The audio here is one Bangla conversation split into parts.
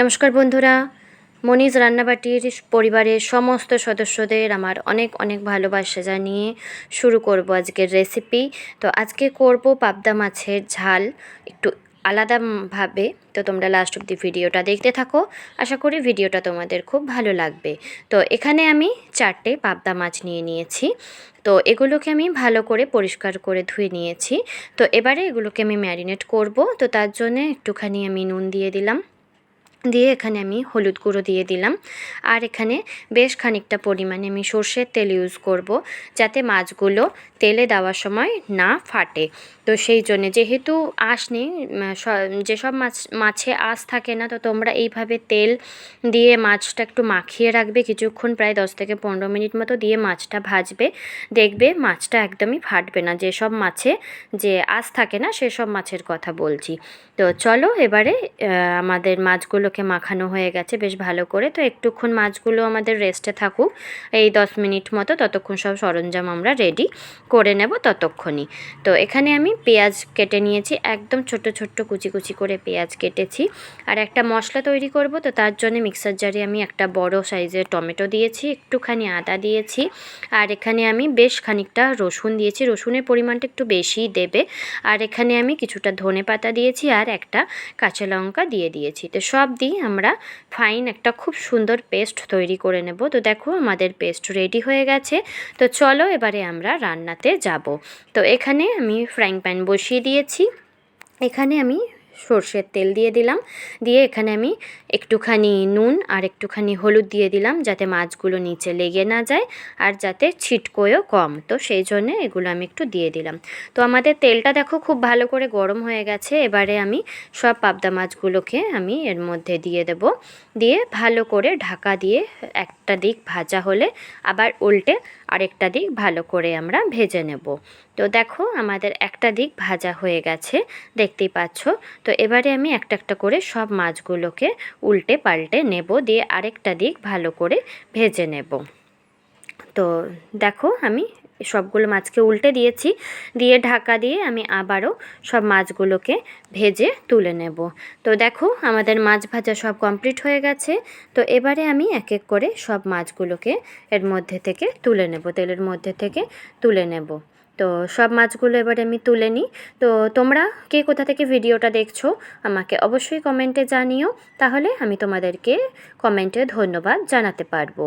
নমস্কার বন্ধুরা। মনিজ রান্নাবাটির পরিবারের সমস্ত সদস্যদের আমার অনেক অনেক ভালোবাসা জানিয়ে শুরু করব আজকের রেসিপি তো আজকে করব পাবদা মাছের ঝাল একটু আলাদাভাবে তো তোমরা লাস্ট অব্দি ভিডিওটা দেখতে থাকো। আশা করি ভিডিওটা তোমাদের খুব ভালো লাগবে। তো এখানে আমি চারটে পাবদা মাছ নিয়ে নিয়েছি। তো এগুলোকে আমি ভালো করে পরিষ্কার করে ধুয়ে নিয়েছি। তো এবারে এগুলোকে আমি ম্যারিনেট করব। তো তার জন্যে একটুখানি আমি নুন দিয়ে দিলাম। দিয়ে এখানে আমি হলুদ গুঁড়ো দিয়ে দিলাম। আর এখানে বেশ খানিকটা পরিমাণে আমি সর্ষের তেল ইউজ করব যাতে মাছগুলো তেলে দেওয়ার সময় না ফাটে। তো সেই জন্যে যেহেতু আঁশ নেই যেসব মাছ, মাছে আঁশ থাকে না, তো তোমরা এইভাবে তেল দিয়ে মাছটা একটু মাখিয়ে রাখবে। কিছুক্ষণ প্রায় দশ থেকে পনেরো মিনিট মতো দিয়ে মাছটা ভাজবে। দেখবে মাছটা একদমই ফাটবে না। যেসব মাছে যে আঁশ থাকে না সেসব মাছের কথা বলছি। তো চলো এবারে আমাদের মাছগুলোকে মাখানো হয়ে গেছে বেশ ভালো করে। তো একটুক্ষণ মাছগুলো আমাদের রেস্টে থাকুক। এই দশ মিনিট মতো ততক্ষণ সব সরঞ্জাম আমরা রেডি করে নেব ততক্ষণই। তো এখানে আমি পেঁয়াজ কেটে নিয়েছি, একদম ছোট ছোট্ট কুচি কুচি করে পেঁয়াজ কেটেছি। আর একটা মশলা তৈরি করব, তো তার জন্য মিক্সার জারে আমি একটা বড় সাইজের টমেটো দিয়েছি, একটুখানি আদা দিয়েছি। আর এখানে আমি বেশ খানিকটা রসুন দিয়েছি, রসুনের পরিমাণটা একটু বেশিই দেবে। আর এখানে আমি কিছুটা ধনে পাতা দিয়েছি আর একটা কাঁচা লঙ্কা দিয়ে দিয়েছি। তো সব দিয়ে আমরা ফাইন একটা খুব সুন্দর পেস্ট তৈরি করে নেব। তো দেখো আমাদের পেস্ট রেডি হয়ে গেছে। তো চলো এবারে আমরা রান্নাতে যাব। তো এখানে আমি ফ্রাইং প্যান বসিয়ে দিয়েছি। এখানে আমি সর্ষের তেল দিয়ে দিলাম। দিয়ে এখানে আমি একটুখানি নুন আর একটুখানি হলুদ দিয়ে দিলাম যাতে মাছগুলো নিচে লেগে না যায় আর যাতে ছিটকোয়ও কম। তো সেই জন্যে এগুলো আমি একটু দিয়ে দিলাম। তো আমাদের তেলটা দেখো খুব ভালো করে গরম হয়ে গেছে। এবারে আমি সব পাবদা মাছগুলোকে আমি এর মধ্যে দিয়ে দেব। দিয়ে ভালো করে ঢাকা দিয়ে একটা দিক ভাজা হলে আবার উল্টে আরেকটা দিক ভালো করে আমরা ভেজে নেব। তো দেখো আমাদের একটা দিক ভাজা হয়ে গেছে, দেখতেই পাচ্ছ? তো এবারে আমি একটা একটা করে সব মাছগুলোকে উল্টে পাল্টে নেব, দিয়ে আরেকটা দিক ভালো করে ভেজে নেব। তো দেখো আমি সবগুলো মাছকে উল্টে দিয়েছি। দিয়ে ঢাকা দিয়ে আমি আবারও সব মাছগুলোকে ভেজে তুলে নেব। তো দেখো, আমাদের মাছ ভাজা সব কমপ্লিট হয়ে গেছে। তো এবারে আমি এক এক করে সব মাছগুলোকে এর মধ্যে থেকে তুলে নেব, তেলের মধ্যে থেকে তুলে নেব। তো সব মাছগুলো এবারে আমি তুলে নিই। তো তোমরা কে কোথা থেকে ভিডিওটা দেখছ আমাকে অবশ্যই কমেন্টে জানিও। তাহলে আমি তোমাদেরকে কমেন্টে ধন্যবাদ জানাতে পারব।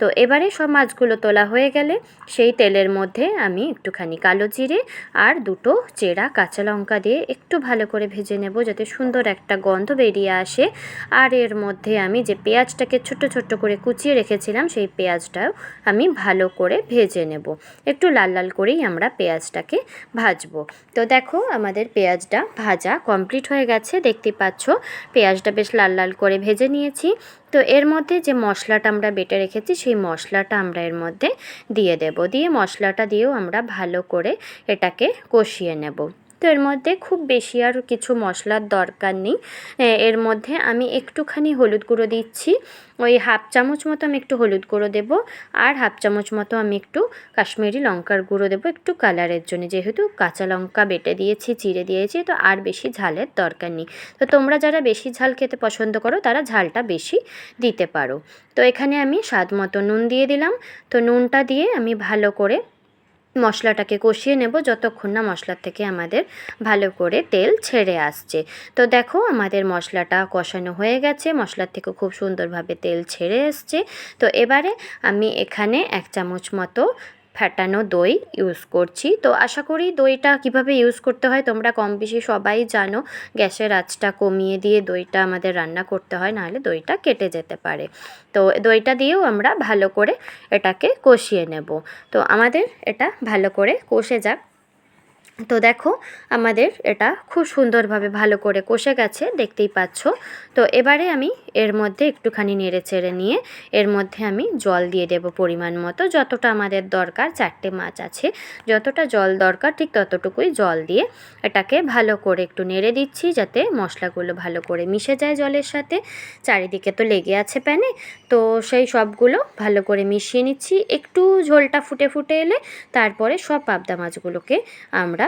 তো এবারে সব মাছগুলো তোলা হয়ে গেলে সেই তেলের মধ্যে আমি একটুখানি কালো জিরে আর দুটো চেরা কাঁচা লঙ্কা দিয়ে একটু ভালো করে ভেজে নেব যাতে সুন্দর একটা গন্ধ বেরিয়ে আসে। আর এর মধ্যে আমি যে পেঁয়াজটাকে ছোট্ট ছোট্ট করে কুচিয়ে রেখেছিলাম সেই পেঁয়াজটাও আমি ভালো করে ভেজে নেব। একটু লাল লাল করেই আমরা পেঁয়াজটাকে ভাজবো। তো দেখো আমাদের পেঁয়াজটা ভাজা কমপ্লিট হয়ে গেছে। দেখতে পাচ্ছ পেঁয়াজটা বেশ লাল লাল করে ভেজে নিয়েছি। তো এর মধ্যে যে মশলাটা আমরা বেটে রেখেছি, সেই মশলাটা আমরা এর মধ্যে দিয়ে দেব। দিয়ে মশলাটা দিয়েও আমরা ভালো করে এটাকে কষিয়ে নেব। তো এর মধ্যে খুব বেশি আর কিছু মশলার দরকার নেই। এর মধ্যে আমি একটুখানি হলুদ গুঁড়ো দিচ্ছি। ওই হাফ চামচ মতো আমি একটু হলুদ গুঁড়ো দেবো আর হাফ চামচ মতো আমি একটু কাশ্মীরি লঙ্কার গুঁড়ো দেবো একটু কালারের জন্য। যেহেতু কাঁচা লঙ্কা বেটে দিয়েছি, চিড়ে দিয়েছি, তো আর বেশি ঝালের দরকার নেই। তো তোমরা যারা বেশি ঝাল খেতে পছন্দ করো, তারা ঝালটা বেশি দিতে পারো। তো এখানে আমি স্বাদ মতো নুন দিয়ে দিলাম। তো নুনটা দিয়ে আমি ভালো করে মশলাটাকে কষিয়ে নেব যতক্ষণ না মশলার থেকে আমাদের ভালো করে তেল ছেড়ে আসছে। তো দেখো আমাদের মশলাটা কষানো হয়ে গেছে, মশলার থেকে খুব সুন্দরভাবে তেল ছেড়ে এসছে। তো এবারে আমি এখানে এক চামচ মতো ফ্যাটানো দই ইউজ করছি। তো আশা করি দইটা কীভাবে ইউজ করতে হয় তোমরা কম বেশি সবাই জানো। গ্যাসের আঁচটা কমিয়ে দিয়ে দইটা আমাদের রান্না করতে হয়, নাহলে দইটা কেটে যেতে পারে। তো দইটা দিয়েও আমরা ভালো করে এটাকে কষিয়ে নেব। তো আমাদের এটা ভালো করে কষে যাক। তো দেখো, আমাদের এটা খুব সুন্দরভাবে ভালো করে কষে গেছে, দেখতেই পাচ্ছ। তো এবারে আমি এর মধ্যে একটুখানি নেড়ে চেড়ে নিয়ে, এর মধ্যে আমি জল দিয়ে দেব পরিমাণ মতো, যতটা আমাদের দরকার চারটে মাছ আছে। যতটা জল দরকার, ঠিক ততটুকুই জল দিয়ে এটাকে ভালো করে একটু নেড়ে দিচ্ছি, যাতে মশলাগুলো ভালো করে মিশে যায় জলের সাথে। চারিদিকে তো লেগে আছে প্যানে, তো সেই সবগুলো ভালো করে মিশিয়ে নিচ্ছি। একটু ঝোলটা ফুটে ফুটে এলে, তারপরে সব পাবদা মাছগুলোকে আমরা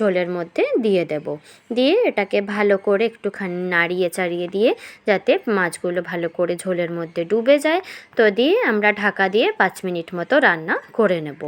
ঝোলের মধ্যে দিয়ে দেব। দিয়ে এটাকে ভালো করে একটুখানি নাড়িয়ে চাড়িয়ে দিয়ে যাতে মাছগুলো ভালো করে ঝোলের মধ্যে ডুবে যায়, তো দিয়ে আমরা ঢাকা দিয়ে পাঁচ মিনিট মতো রান্না করে নেব।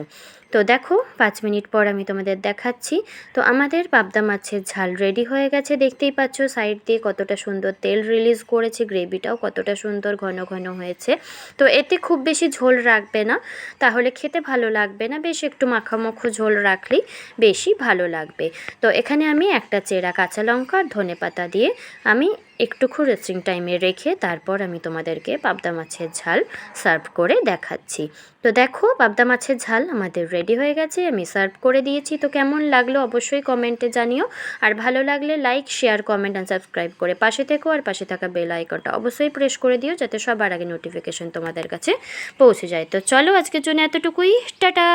তো দেখো, পাঁচ মিনিট পর আমি তোমাদের দেখাচ্ছি। তো আমাদের পাবদা মাছের ঝাল রেডি হয়ে গেছে, দেখতেই পাচ্ছ সাইড দিয়ে কতটা সুন্দর তেল রিলিজ করেছে গ্রেভিটাও কতটা সুন্দর ঘন ঘন হয়েছে। তো এতে খুব বেশি ঝোল রাখবে না, তাহলে খেতে ভালো লাগবে না, বেশ একটু মাখামাখো ঝোল রাখলেই বেশি ভালো লাগবে তো এখানে আমি একটা চেরা কাঁচা লঙ্কা আর ধনে পাতা দিয়ে আমি একটুকু রেস্টিং টাইমে রেখে তারপর আমি তোমাদেরকে পাবদা মাছের ঝাল সার্ভ করে দেখাচ্ছি। তো দেখো, পাবদা মাছের ঝাল আমাদের রেডি হয়ে গেছে, আমি সার্ভ করে দিয়েছি। তো কেমন লাগল অবশ্যই কমেন্টে জানিও। আর ভালো লাগলে like share comment and subscribe করে পাশে থেকো। আর পাশে থাকা বেল আইকনটা অবশ্যই প্রেস করে দিও যাতে সবার আগে নোটিফিকেশন তোমাদের কাছে পৌঁছে যায়। তো চলো আজকের জন্য এতটুকুই। টাটা!